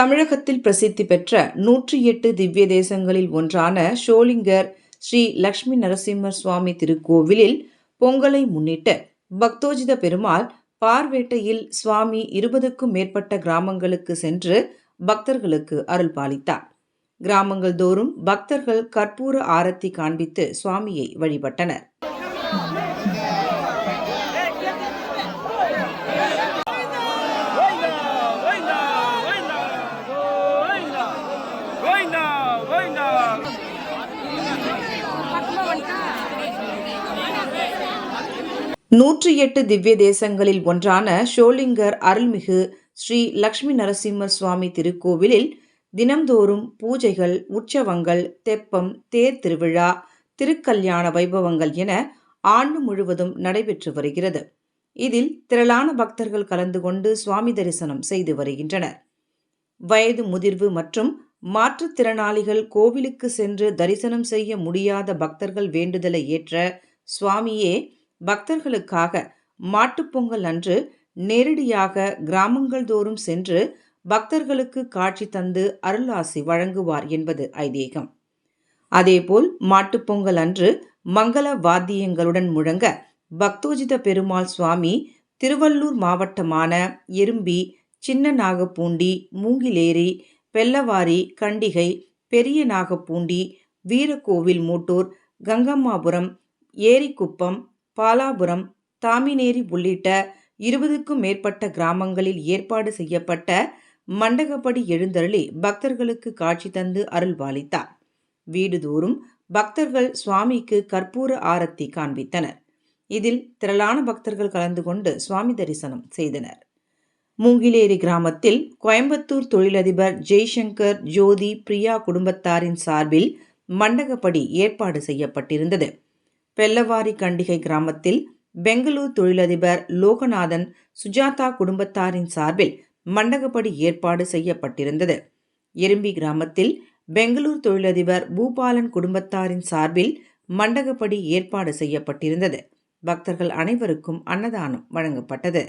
தமிழகத்தில் பிரசித்தி பெற்ற நூற்றி எட்டு திவ்ய தேசங்களில் ஒன்றான ஷோலிங்கர் ஸ்ரீ லக்ஷ்மி நரசிம்மர் சுவாமி திருக்கோவிலில் பொங்கலை முன்னிட்டு பக்தோஜித பெருமாள் பார்வேட்டையில் சுவாமி இருபதுக்கும் மேற்பட்ட கிராமங்களுக்கு சென்று பக்தர்களுக்கு அருள் பாலித்தார். கிராமங்கள் தோறும் பக்தர்கள் கற்பூர ஆரத்தி காண்பித்து சுவாமியை வழிபட்டனர். நூற்றி எட்டு திவ்ய தேசங்களில் ஒன்றான ஷோலிங்கர் அருள்மிகு ஸ்ரீ லக்ஷ்மி நரசிம்மர் சுவாமி திருக்கோவிலில் தினம்தோறும் பூஜைகள் உற்சவங்கள் தெப்பம் தேர் திருவிழா திருக்கல்யாண வைபவங்கள் என ஆண்டு முழுவதும் நடைபெற்று வருகிறது. இதில் திரளான பக்தர்கள் கலந்து கொண்டு சுவாமி தரிசனம் செய்து வருகின்றனர். வயது முதிர்வு மற்றும் மாற்றுத்திறனாளிகள் கோவிலுக்கு சென்று தரிசனம் செய்ய முடியாத பக்தர்கள் வேண்டுதலை ஏற்ற சுவாமியே பக்தர்களுக்காக மாட்டுப்பொங்கல் அன்று நேரடியாக கிராமங்கள் தோறும் சென்று பக்தர்களுக்கு காட்சி தந்து அருளாசி வழங்குவார் என்பது ஐதீகம். அதேபோல் மாட்டுப்பொங்கல் அன்று மங்கள வாத்தியங்களுடன் முழங்க பக்தோஜித பெருமாள் சுவாமி திருவள்ளூர் மாவட்டமான எறும்பி சின்ன நாகப்பூண்டி மூங்கிலேரி பெல்லவாரி கண்டிகை பெரிய நாகப்பூண்டி வீரகோவில் மூட்டூர் கங்கம்மாபுரம் ஏரிக்குப்பம் பாலாபுரம் தாமினேரி உள்ளிட்ட இருபதுக்கும் மேற்பட்ட கிராமங்களில் ஏற்பாடு செய்யப்பட்ட மண்டகப்படி எழுந்தருளி பக்தர்களுக்கு காட்சி தந்து அருள்பாலித்தார் வீடுதோறும் பக்தர்கள் சுவாமிக்கு கற்பூர ஆரத்தி காண்பித்தனர். இதில் திரளான பக்தர்கள் கலந்து கொண்டு சுவாமி தரிசனம் செய்தனர். மூங்கிலேரி கிராமத்தில் கோயம்புத்தூர் தொழிலதிபர் ஜெய்சங்கர் ஜோதி பிரியா குடும்பத்தாரின் சார்பில் மண்டகப்படி ஏற்பாடு செய்யப்பட்டிருந்தது. பெல்லவாரி கண்டிகை கிராமத்தில் பெங்களூர் தொழிலதிபர் லோகநாதன் சுஜாதா குடும்பத்தாரின் சார்பில் மண்டகப்படி ஏற்பாடு செய்யப்பட்டிருந்தது. எறும்பி கிராமத்தில் பெங்களூர் தொழிலதிபர் பூபாலன் குடும்பத்தாரின் சார்பில் மண்டகப்படி ஏற்பாடு செய்யப்பட்டிருந்தது. பக்தர்கள் அனைவருக்கும் அன்னதானம் வழங்கப்பட்டது.